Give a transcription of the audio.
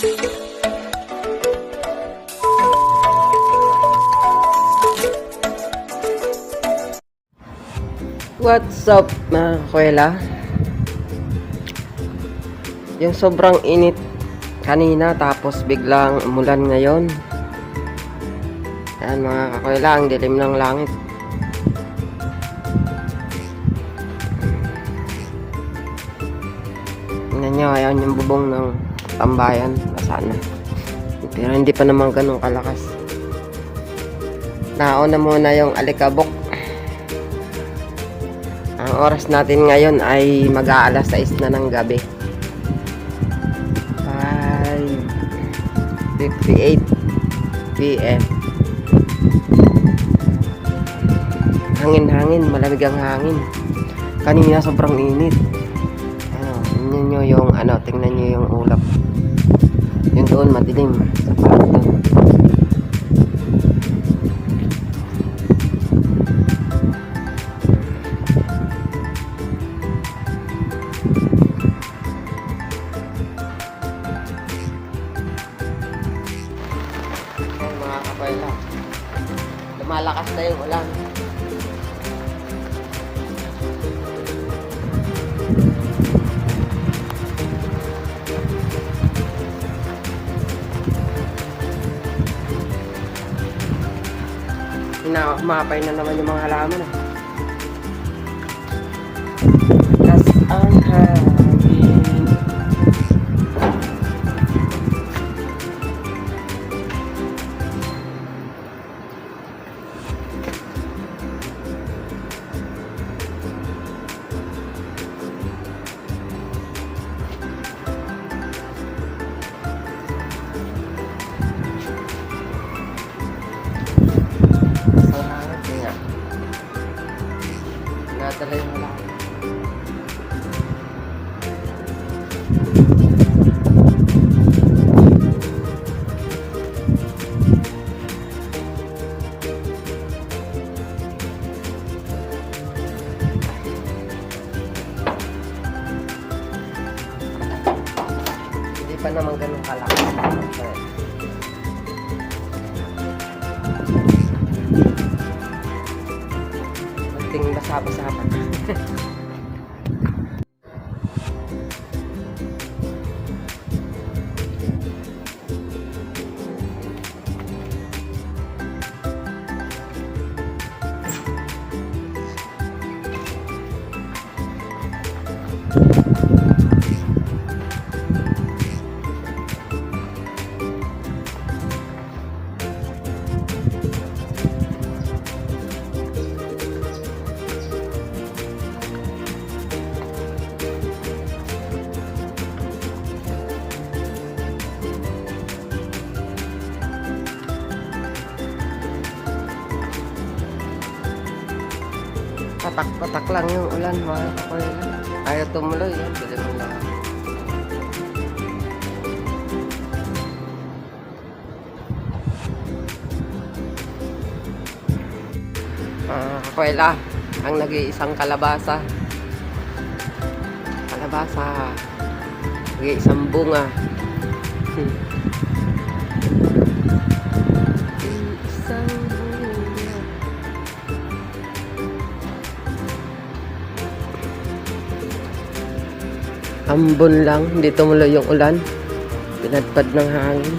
What's up mga kuwela? Yung sobrang init kanina tapos biglang umulan ngayon. Ayan mga kakuwela, ang dilim ng langit. Tingnan nyo, ayan yung bubong ng tambayan. Basa na. Pero hindi pa naman ganun kalakas. Nauna muna yung alikabok. Ang oras natin ngayon ay mag-aalas 6 na ng gabi. 5.58 p.m. Hangin-hangin, malamig ang hangin. Kanina sobrang init. Ano, tingnan nyo yung, ano, tingnan nyo yung ulap. Yung doon madilim. Sa kwarto. Ayan mga kapayla. Lumalakas na yung ulan. Hinamapay na naman yung mga halaman. Eh. Tas Nadala yung halaman. Hindi pa naman ganun kalakas. Kunting Patak-patak lang yung ulan mga kakoy. Ayaw tumuloy. Yan, bili mo lang. Mga kakoyla, ang nag-iisang kalabasa. Kalabasa. Nag-iisang bunga. Hmm. Ambon lang, hindi tumuloy yung ulan. Pinadpad ng hangin.